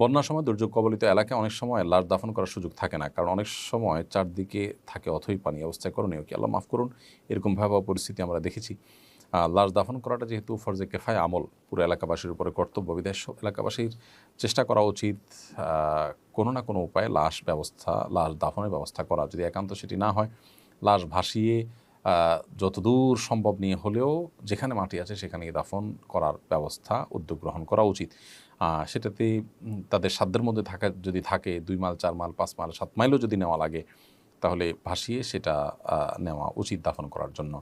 বন্যার সময় দুর্যোগ কবলিত এলাকায় অনেক সময় লাশ দাফন করার সুযোগ থাকে না, কারণ অনেক সময় চারদিকে থাকে অথই পানি। অবস্থায় করণীয় কি? আল্লাহ মাফ করুন, এরকম ভয়াবহ পরিস্থিতি আমরা দেখেছি। লাশ দাফন করাটা যেহেতু ফরজে কেফায় আমল, পুরো এলাকাবাসীর উপরে কর্তব্য। বিদেশ এলাকাবাসীর চেষ্টা করা উচিত কোনো না কোনো উপায়ে লাশ ব্যবস্থা, লাশ দাফনের ব্যবস্থা করা। যদি একান্ত সেটি না হয়, লাশ ভাসিয়ে যতদূর সম্ভব নিয়ে হলেও যেখানে মাটি আছে সেখানে দাফন করার ব্যবস্থা, উদ্যোগ গ্রহণ করা উচিত। সেটাতে তাদের সাধ্যের মধ্যে থাকা, যদি থাকে, দুই মাইল চার মাইল পাঁচ মাইল সাত মাইলও যদি নেওয়া লাগে, তাহলে ভাসিয়ে সেটা নেওয়া উচিত দাফন করার জন্য।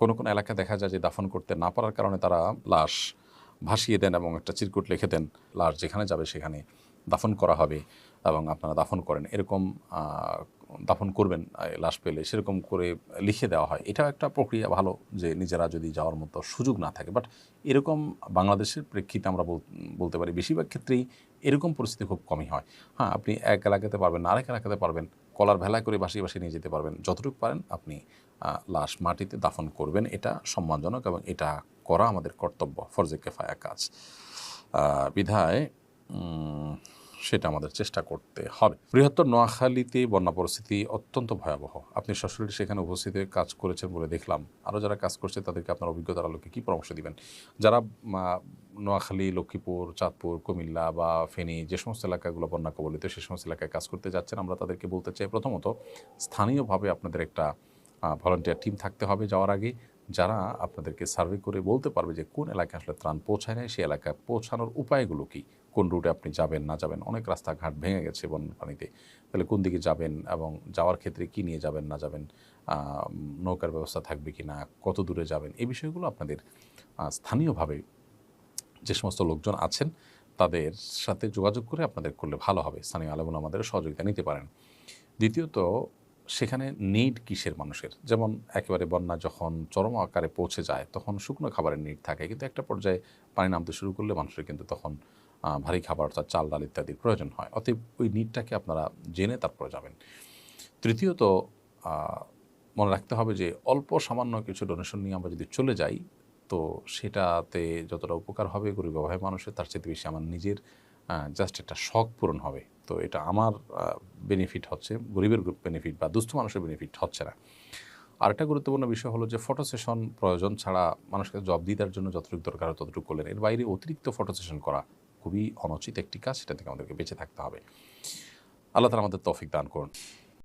কোনো কোনো এলাকায় দেখা যায় যে দাফন করতে না পারার কারণে তারা লাশ ভাসিয়ে দেন এবং একটা চিরকুট লিখে দেন, লাশ যেখানে যাবে সেখানে দাফন করা হবে। এবং আপনারা দাফন করেন। এরকম দাফন করবেন লাশ পেলে সেরকম করে লিখে দেওয়া হয়। এটাও একটা প্রক্রিয়া ভালো যে নিজেরা যদি যাওয়ার মতো সুযোগ না থাকে। বাট এরকম বাংলাদেশের প্রেক্ষিতে আমরা বলতে পারি বেশিরভাগ ক্ষেত্রেই এরকম পরিস্থিতি খুব কমই হয়। হ্যাঁ আপনি এক এলাকাতে পারবেন আরেক এলাকাতে পারবেন। কলার ভেলায় করে বাসিয়ে বাসিয়ে নিয়ে যেতে পারবেন। যতটুকু পারেন আপনি লাশ মাটিতে দাফন করবেন। এটা সম্মানজনক এবং এটা করা আমাদের কর্তব্য। ফরজে কেফায়া কাজ। বিধায় সেটা আমাদের চেষ্টা করতে হবে। বৃহত্তর নোয়াখালীতে বন্যা পরিস্থিতি অত্যন্ত ভয়াবহ। আপনি সরাসরি সেখানে উপস্থিত হয়ে কাজ করেছেন বলে দেখলাম। আরও যারা কাজ করছে তাদেরকে আপনার অভিজ্ঞতার আলোকে কী পরামর্শ দিবেন? যারা নোয়াখালী, লক্ষ্মীপুর, চাঁদপুর, কুমিল্লা বা ফেনী যে সমস্ত এলাকাগুলো বন্যা কবলিত, সে সমস্ত এলাকায় কাজ করতে যাচ্ছেন, আমরা তাদেরকে বলতে চাই প্রথমত স্থানীয়ভাবে আপনাদের একটা ভলান্টিয়ার টিম থাকতে হবে যাওয়ার আগে। যারা আপনাদেরকে সার্ভে করে বলতে পারবে যে কোন এলাকায় আসলে ত্রাণ পৌঁছায় না সেই এলাকায় পৌঁছানোর উপায়গুলো কী? কোন রুটে আপনি যাবেন, না যাবেন? অনেক রাস্তাঘাট ভেঙে গেছে বন্যার পানিতে তাহলে কোন দিকে যাবেন এবং যাওয়ার ক্ষেত্রে কী নিয়ে যাবেন, না যাবেন? নৌকার ব্যবস্থা থাকবে কি না কত দূরে যাবেন? এই বিষয়গুলো আপনাদের স্থানীয়ভাবে যে সমস্ত লোকজন আছেন, তাদের সাথে যোগাযোগ করে আপনাদের করলে ভালো হবে। স্থানীয় আলেমুল আমাদের সহযোগিতা নিতে পারেন। দ্বিতীয়ত, সেখানে নিড কিসের মানুষের? যেমন একেবারে বন্যা যখন চরম আকারে পৌঁছে যায়, তখন শুকনো খাবারের নিড থাকে। কিন্তু একটা পর্যায়ে পানি নামতে শুরু করলে মানুষের কিন্তু তখন ভারী খাবার অর্থাৎ চাল, ডাল ইত্যাদির প্রয়োজন হয়। অতএব ওই নিডটাকে আপনারা জেনে তারপরে যাবেন। তৃতীয়ত মনে রাখতে হবে যে অল্প সামান্য কিছু ডোনেশন নিয়ে আমরা যদি চলে যাই, তো সেটাতে যতটা উপকার হবে গরিব অভাবী মানুষের, তার চেয়ে বেশি আমার নিজের জাস্ট একটা শখ পূরণ হবে। তো এটা আমার বেনিফিট হচ্ছে, গরিবের বেনিফিট বা দুস্থ মানুষের বেনিফিট হচ্ছে না। আরেকটা গুরুত্বপূর্ণ বিষয় হলো যে ফটো সেশন প্রয়োজন ছাড়া মানুষকে জব দিয়ে দেওয়ার জন্য যতটুকু দরকার হয় ততটুকু করলেন। এর বাইরে অতিরিক্ত ফটো সেশন করা খুবই অনুচিত একটি কাজ, সেটা থেকে আমাদেরকে বেঁচে থাকতে হবে। আল্লাহ তালা আমাদের তৌফিক দান করুন।